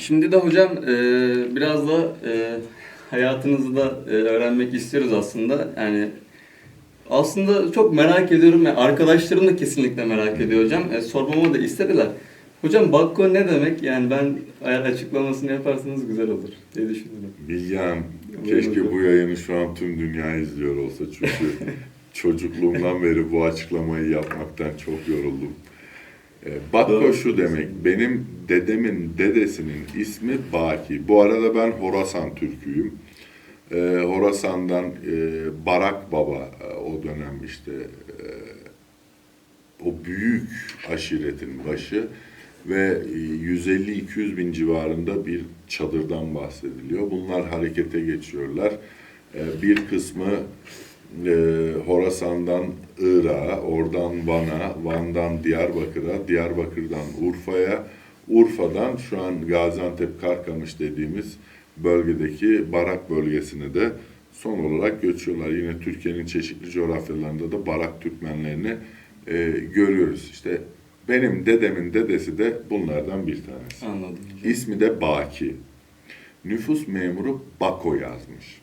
Şimdi de hocam e, biraz da e, hayatınızı da e, öğrenmek istiyoruz aslında. Yani aslında çok merak ediyorum. Yani arkadaşlarım da kesinlikle merak ediyor hocam. E, sormamı da istediler. Hocam Bakko ne demek? Yani ben eğer açıklamasını yaparsanız güzel olur diye düşünüyorum. Buyurun keşke bu yayını şu an tüm dünya izliyor olsa çünkü çocukluğumdan beri bu açıklamayı yapmaktan çok yoruldum. Ee, Bakko şu demek, benim dedemin dedesinin ismi Baki. Bu arada ben Horasan Türküyüm. Ee, Horasan'dan e, Barak Baba e, o dönem işte e, o büyük aşiretin başı ve e, 150-200 bin civarında bir çadırdan bahsediliyor. Bunlar harekete geçiyorlar. E, Bir kısmı e, Horasan'dan Irak'a, oradan Van'a, Van'dan Diyarbakır'a, Diyarbakır'dan Urfa'ya, Urfa'dan şu an Gaziantep Karkamış dediğimiz bölgedeki Barak bölgesine de son olarak göçüyorlar. Yine Türkiye'nin çeşitli coğrafyalarında da Barak Türkmenlerini e, görüyoruz. İşte benim dedemin dedesi de bunlardan bir tanesi. Anladım. İsmi de Baki. Nüfus memuru Bako yazmış.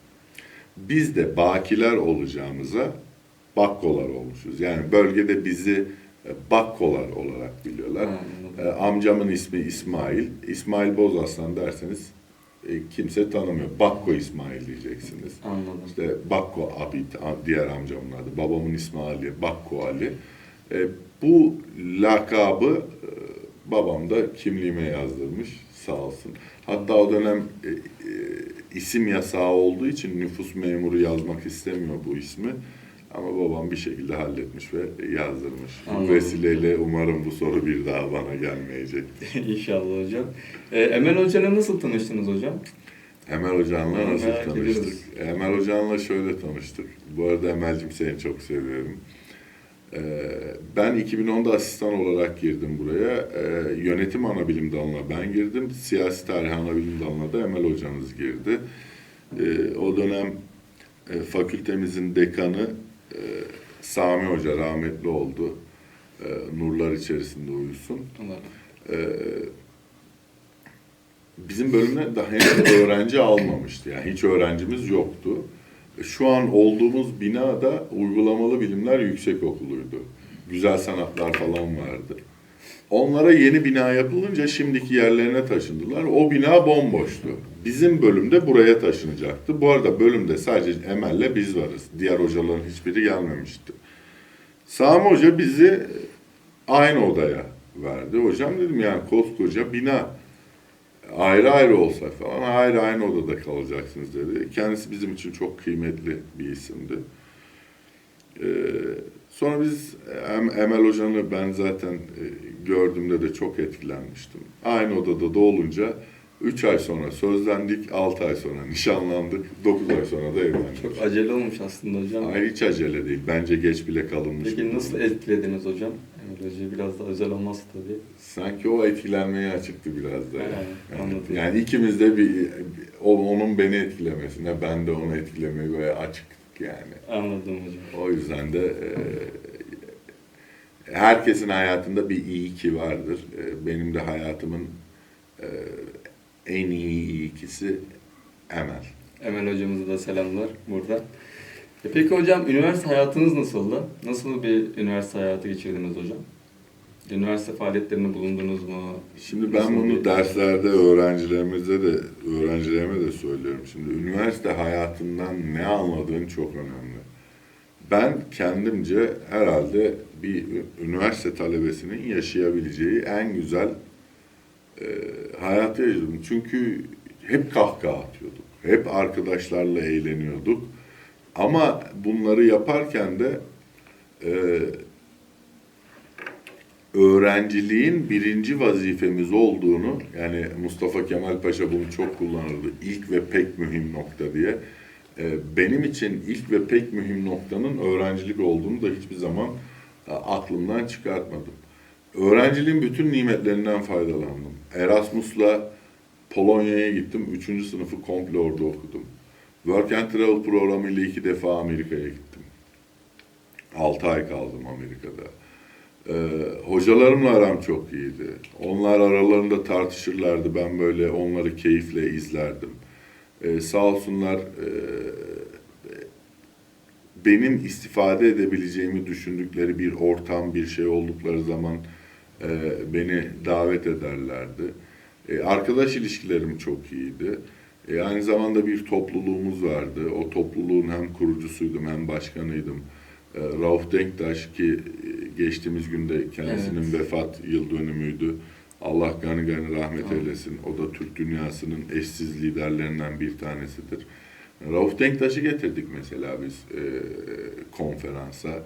Biz de Bakiler olacağımıza Bakkolar olmuşuz. Yani bölgede bizi e, Bakkolar olarak biliyorlar. E, amcamın ismi İsmail. İsmail Bozaslan derseniz e, kimse tanımıyor. Bakko İsmail diyeceksiniz. Anladım. İşte Bakko Abid, diğer amcamın adı. Babamın ismi Ali, Bakko Ali. E, bu lakabı e, babam da kimliğime yazdırmış sağ olsun. Hatta o dönem e, e, isim yasağı olduğu için nüfus memuru yazmak istemiyor bu ismi. Ama babam bir şekilde halletmiş ve yazdırmış. Bu Anladım. vesileyle umarım bu soru bir daha bana gelmeyecek. İnşallah hocam. E, Emel Hoca'yla nasıl tanıştınız hocam? Emel Hoca'nla Merak nasıl ediyoruz. tanıştık? Emel Hoca'nla şöyle tanıştık. Bu arada Emel'cim seni çok seviyorum. Ee, ben 2010'da asistan olarak girdim buraya. Ee, yönetim ana bilim dalına ben girdim. Siyasi tarih ana bilim dalına da Emel Hocamız girdi. Ee, o dönem e, fakültemizin dekanı e, Sami Hoca rahmetli oldu. Nurlar içerisinde uyusun. Ee, bizim bölümde daha henüz öğrenci almamıştı. Yani hiç öğrencimiz yoktu. Şu an olduğumuz bina da uygulamalı bilimler yüksek okuluydu. Güzel sanatlar falan vardı. Onlara yeni bina yapılınca şimdiki yerlerine taşındılar. O bina bomboştu. Bizim bölümde buraya taşınacaktı. Bu arada bölümde sadece Emel'le biz varız. Diğer hocaların hiçbiri gelmemişti. Sami Hoca bizi aynı odaya verdi. Hocam dedim yani koskoca bina ayrı ayrı olsa falan ayrı aynı odada kalacaksınız dedi. Kendisi bizim için çok kıymetli bir isimdi. Ee, sonra biz Em- Emel Hoca'nı ben zaten e, gördüğümde de çok etkilenmiştim. Aynı odada da olunca 3 ay sonra sözlendik, 6 ay sonra nişanlandık, 9 ay sonra da evlendik. Çok acele olmuş aslında hocam. Ay hiç acele değil. Bence geç bile kalınmış. Peki nasıl etkilediniz hocam? Hoca'yı biraz da özel olması tabii. Sanki o etkilenmeye açıktı biraz da. Evet, Yani, anladım. yani ikimiz de bir o- onun beni etkilemesine, ben de onu etkilemeye böyle açıktık yani. Anladım hocam. O yüzden de e, herkesin hayatında bir iyi ki vardır. E, benim de hayatımın e, en iyi iyi ikisi Emel. Emel hocamıza da selamlar burada. E peki hocam üniversite hayatınız nasıldı? Nasıl bir üniversite hayatı geçirdiniz hocam? Üniversite faaliyetlerinde bulundunuz mu? Şimdi ben Nasıl bunu bir- derslerde öğrencilerimize de öğrencilerime de söylüyorum. Şimdi üniversite hayatından ne anladığın çok önemli. Ben kendimce herhalde bir üniversite talebesinin yaşayabileceği en güzel e, hayatı yaşadım. Çünkü hep kahkaha atıyorduk. Hep arkadaşlarla eğleniyorduk. Ama bunları yaparken de e, öğrenciliğin birinci vazifemiz olduğunu yani Mustafa Kemal Paşa bunu çok kullanırdı. İlk ve pek mühim nokta diye. Ee, Benim için ilk ve pek mühim noktanın öğrencilik olduğunu da hiçbir zaman e, aklımdan çıkartmadım. Öğrenciliğin bütün nimetlerinden faydalandım. Erasmus'la Polonya'ya gittim. Üçüncü sınıfı komple orada okudum. Work and Travel programıyla iki defa Amerika'ya gittim. Altı ay kaldım Amerika'da. Ee, hocalarımla aram çok iyiydi. Onlar aralarında tartışırlardı. Ben böyle onları keyifle izlerdim. Ee, sağ olsunlar e, benim istifade edebileceğimi düşündükleri bir ortam, bir şey oldukları zaman e, beni davet ederlerdi. E, arkadaş ilişkilerim çok iyiydi. E, aynı zamanda bir topluluğumuz vardı. O topluluğun hem kurucusuydum hem başkanıydım. E, Rauf Denktaş ki e, geçtiğimiz günde kendisinin Evet. vefat yıl dönümüydü. Allah gani gani rahmet Amin. eylesin. O da Türk dünyasının eşsiz liderlerinden bir tanesidir. Rauf Denktaş'ı getirdik mesela biz e, konferansa.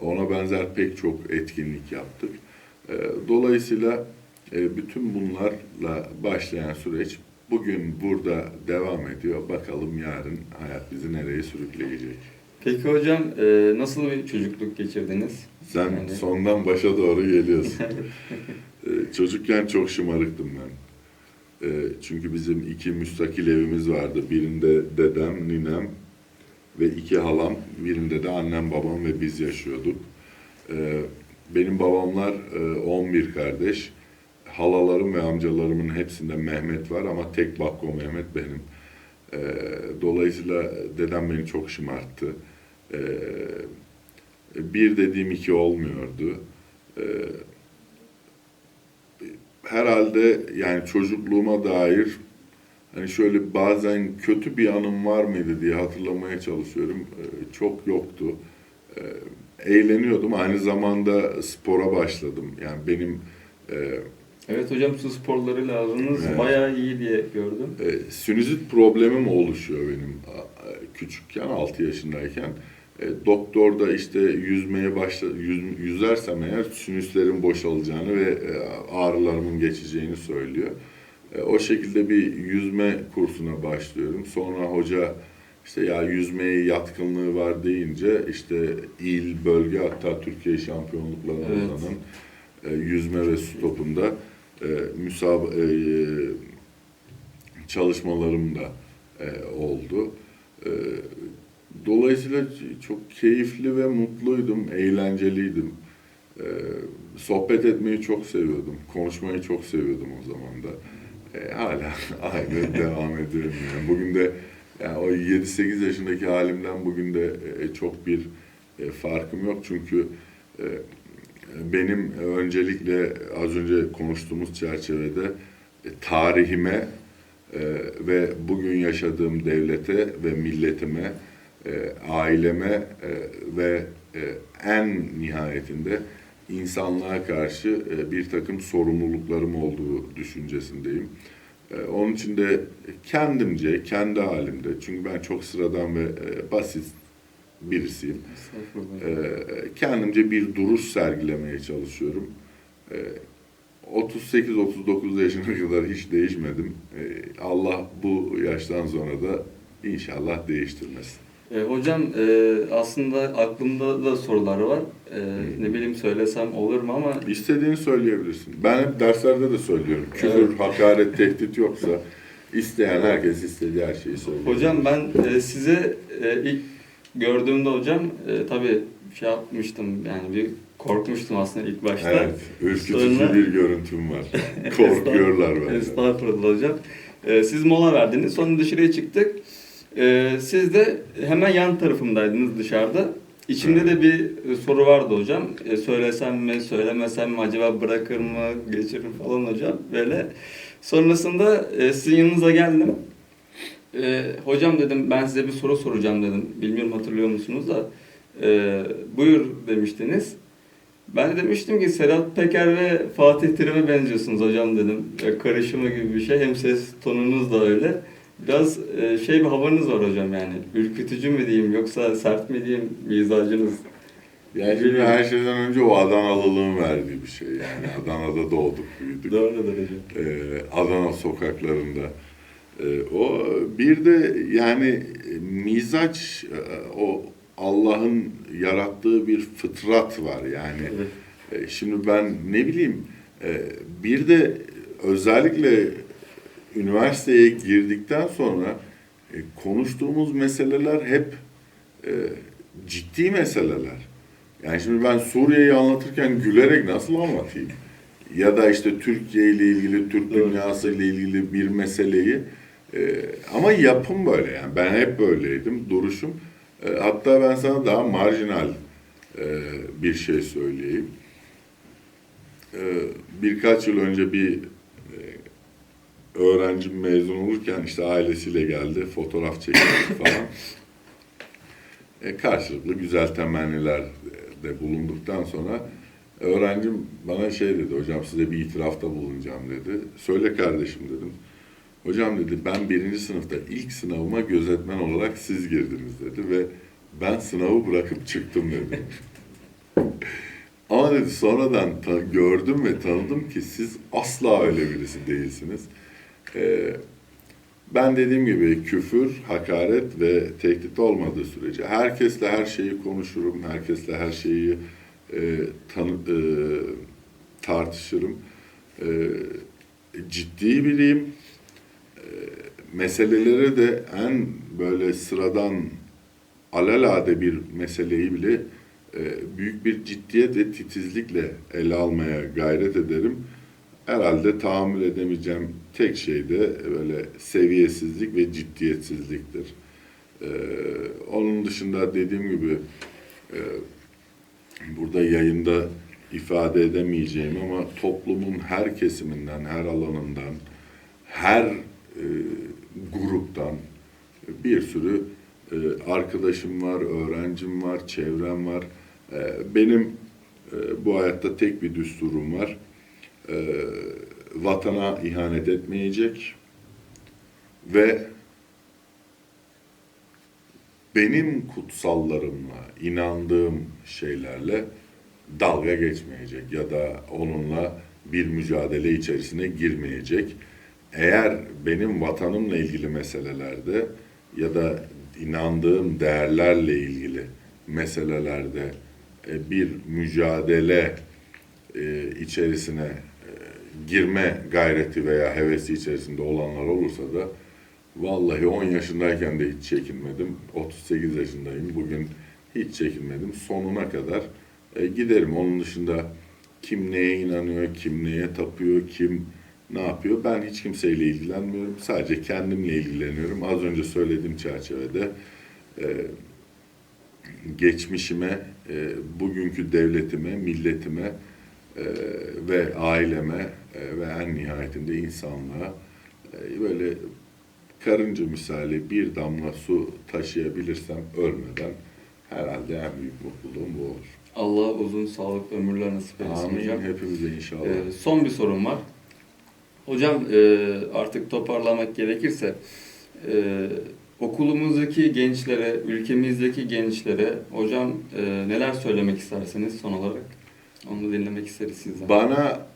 Ona benzer pek çok etkinlik yaptık. E, dolayısıyla e, bütün bunlarla başlayan süreç bugün burada devam ediyor. Bakalım yarın hayat bizi nereye sürükleyecek. Peki hocam e, nasıl bir çocukluk geçirdiniz? Sen Yani- sondan başa doğru geliyorsun. E, çocukken çok şımarıktım ben. E, çünkü bizim iki müstakil evimiz vardı. Birinde dedem, ninem ve iki halam. Birinde de annem, babam ve biz yaşıyorduk. E, benim babamlar e, 11 kardeş. Halalarım ve amcalarımın hepsinde Mehmet var ama tek Bakko Mehmet benim. E, dolayısıyla dedem beni çok şımarttı. E, bir dediğim iki olmuyordu. E, herhalde yani çocukluğuma dair hani şöyle bazen kötü bir anım var mıydı diye hatırlamaya çalışıyorum. Ee, çok yoktu. Ee, eğleniyordum. Aynı zamanda spora başladım. Yani benim e, Evet hocam su sporlarıyla aranız Evet. bayağı iyi diye gördüm. e, sinüzit problemim oluşuyor benim küçükken 6 yaşındayken. E, doktor da işte yüzmeye başla yüz, yüzersem eğer sinüslerin boşalacağını ve e, ağrılarımın geçeceğini söylüyor. E, o şekilde bir yüzme kursuna başlıyorum. Sonra hoca işte ya yüzmeye yatkınlığı var deyince işte il, bölge hatta Türkiye şampiyonluklarına Evet. uzanan e, yüzme ve su topunda e, müsab e, çalışmalarım da e, oldu. E, dolayısıyla çok keyifli ve mutluydum, eğlenceliydim. E, sohbet etmeyi çok seviyordum, konuşmayı çok seviyordum o zaman da. E, hala aynı devam ediyorum yani. Bugün de yani o 7-8 yaşındaki halimden bugün de e, çok bir e, farkım yok çünkü e, benim öncelikle az önce konuştuğumuz çerçevede e, tarihime e, ve bugün yaşadığım devlete ve milletime, e, aileme e, ve e, en nihayetinde insanlığa karşı e, bir takım sorumluluklarım olduğu düşüncesindeyim. E, Onun için de kendimce, kendi halimde, çünkü ben çok sıradan ve e, basit birisiyim. Ee, kendimce bir duruş sergilemeye çalışıyorum. Ee, 38-39 yaşına kadar hiç değişmedim. Ee, Allah bu yaştan sonra da inşallah değiştirmesin. E, hocam e, aslında aklımda da sorular var. E, ne bileyim söylesem olur mu ama İstediğini söyleyebilirsin. Ben hep derslerde de söylüyorum. Küfür, Evet. hakaret, tehdit yoksa isteyen herkes istediği her şeyi söylüyor. hocam ben e, size e, ilk gördüğümde hocam e, tabii şey yapmıştım yani bir korkmuştum aslında ilk başta. Evet, ürkütücü Sonra- bir görüntüm var. Korkuyorlar benden. Estağfurullah hocam. Ee, siz mola verdiniz. Sonra dışarıya çıktık. Ee, siz de hemen yan tarafımdaydınız dışarıda. İçimde de bir e, soru vardı hocam. E, söylesem mi, söylemesem mi, acaba bırakır mı, geçirir mi falan hocam. Böyle. Sonrasında e, sizin yanınıza geldim. E, hocam dedim ben size bir soru soracağım dedim. Bilmiyorum hatırlıyor musunuz da. E, buyur demiştiniz. Ben de demiştim ki Sedat Peker ve Fatih Terim'e benziyorsunuz hocam dedim. E, Karışımı gibi bir şey. Hem ses tonunuz da öyle. Biraz e, şey bir havanız var hocam yani. Ürkütücü mü diyeyim yoksa sert mi diyeyim mizacınız. Yani şimdi her şeyden önce o Adanalılığın verdiği bir şey. Yani Adana'da doğduk, büyüdük. Doğrudur hocam. Ee, Adana sokaklarında. Ee, o bir de yani mizaç e, o Allah'ın yarattığı bir fıtrat var yani. Evet. E, Şimdi ben ne bileyim e, bir de özellikle üniversiteye girdikten sonra konuştuğumuz meseleler hep ciddi meseleler. Yani şimdi ben Suriye'yi anlatırken gülerek nasıl anlatayım? Ya da işte Türkiye ile ilgili, Türk dünyası ile ilgili bir meseleyi. Ee, ama yapım böyle yani. Ben hep böyleydim, duruşum. Ee, hatta ben sana daha marjinal e, bir şey söyleyeyim. Ee, birkaç yıl önce bir e, öğrencim mezun olurken işte ailesiyle geldi, fotoğraf çekildik falan. E, karşılıklı güzel temennilerde bulunduktan sonra öğrencim bana şey dedi, hocam size bir itirafta bulunacağım dedi. Söyle kardeşim dedim. Hocam dedi ben birinci sınıfta ilk sınavıma gözetmen olarak siz girdiniz dedi ve ben sınavı bırakıp çıktım dedi. Ama dedi sonradan gördüm ve tanıdım ki siz asla öyle birisi değilsiniz. Ee, ben dediğim gibi küfür, hakaret ve tehdit olmadığı sürece herkesle her şeyi konuşurum, herkesle her şeyi e, tanı, e, tartışırım. E, ciddi biriyim. Meselelere de en böyle sıradan alelade bir meseleyi bile e, büyük bir ciddiyet ve titizlikle ele almaya gayret ederim. Herhalde tahammül edemeyeceğim tek şey de böyle seviyesizlik ve ciddiyetsizliktir. E, onun dışında dediğim gibi e, burada yayında ifade edemeyeceğim ama toplumun her kesiminden, her alanından, her gruptan bir sürü e, arkadaşım var, öğrencim var, çevrem var. E, benim e, bu hayatta tek bir düsturum var. E, vatana ihanet etmeyecek ve benim kutsallarımla, inandığım şeylerle dalga geçmeyecek ya da onunla bir mücadele içerisine girmeyecek. Eğer benim vatanımla ilgili meselelerde ya da inandığım değerlerle ilgili meselelerde e, bir mücadele e, içerisine e, girme gayreti veya hevesi içerisinde olanlar olursa da vallahi 10 yaşındayken de hiç çekinmedim. 38 yaşındayım. Bugün hiç çekinmedim. Sonuna kadar giderim. Onun dışında kim neye inanıyor, kim neye tapıyor, kim ne yapıyor? Ben hiç kimseyle ilgilenmiyorum. Sadece kendimle ilgileniyorum. Az önce söylediğim çerçevede e, geçmişime, e, bugünkü devletime, milletime e, ve aileme e, ve en nihayetinde insanlığa e, böyle karınca misali bir damla su taşıyabilirsem ölmeden herhalde en büyük mutluluğum bu olur. Allah uzun sağlıklı ömürler nasip eylesin Amin. hocam. Hepimize inşallah. Ee, son bir sorum var. Hocam e, artık toparlamak gerekirse e, okulumuzdaki gençlere, ülkemizdeki gençlere hocam e, neler söylemek istersiniz son olarak? Onu dinlemek isteriz sizden. Bana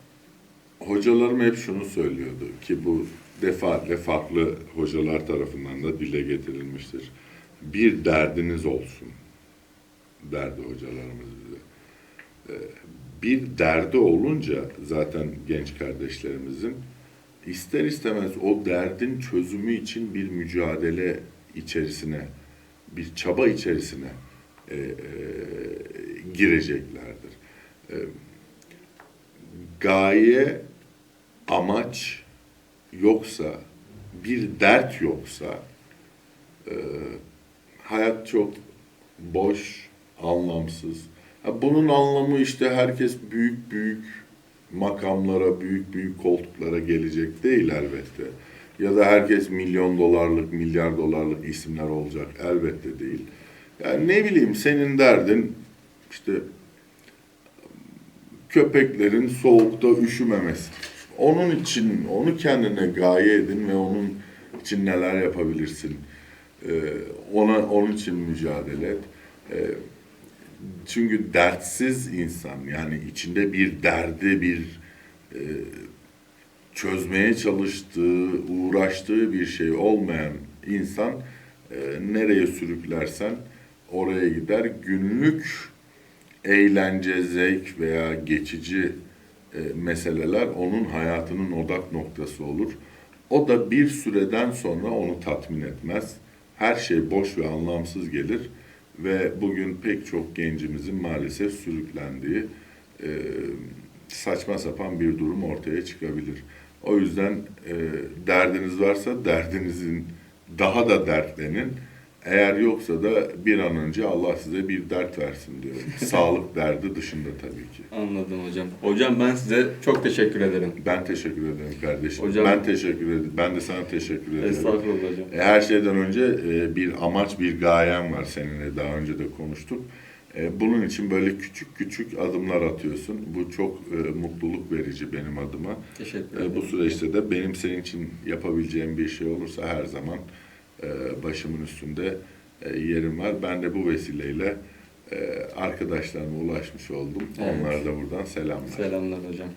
hocalarım hep şunu söylüyordu ki bu defaatle farklı hocalar tarafından da dile getirilmiştir. Bir derdiniz olsun derdi hocalarımız bize. Ee, Bir derdi olunca zaten genç kardeşlerimizin ister istemez o derdin çözümü için bir mücadele içerisine, bir çaba içerisine e, e, gireceklerdir. E, gaye, amaç yoksa, bir dert yoksa, e, hayat çok boş, anlamsız. Bunun anlamı işte herkes büyük büyük makamlara, büyük büyük koltuklara gelecek değil elbette. Ya da herkes milyon dolarlık, milyar dolarlık isimler olacak elbette değil. Yani ne bileyim senin derdin işte köpeklerin soğukta üşümemesi. Onun için onu kendine gaye edin ve onun için neler yapabilirsin. Ee, ona onun için mücadele et. Ee, çünkü dertsiz insan yani içinde bir derdi, bir e, çözmeye çalıştığı, uğraştığı bir şey olmayan insan e, nereye sürüklersen oraya gider. Günlük eğlence, zevk veya geçici e, meseleler onun hayatının odak noktası olur. O da bir süreden sonra onu tatmin etmez. Her şey boş ve anlamsız gelir ve bugün pek çok gencimizin maalesef sürüklendiği e, saçma sapan bir durum ortaya çıkabilir. O yüzden e, derdiniz varsa derdinizin daha da dertlenin. Eğer yoksa da bir an önce Allah size bir dert versin diyorum. Sağlık derdi dışında tabii ki. Anladım hocam. Hocam ben size çok teşekkür ederim. Ben teşekkür ederim kardeşim. Hocam- ben teşekkür ederim. Ben de sana teşekkür ederim. Estağfurullah hocam. E, Her şeyden önce e, bir amaç, bir gayem var seninle daha önce de konuştuk. E, Bunun için böyle küçük küçük adımlar atıyorsun. Bu çok e, mutluluk verici benim adıma. Teşekkür E, ederim. Bu süreçte de benim senin için yapabileceğim bir şey olursa her zaman e, başımın üstünde e, yerim var. Ben de bu vesileyle e, arkadaşlarıma ulaşmış oldum. Evet. Onlara da buradan selamlar. Selamlar hocam.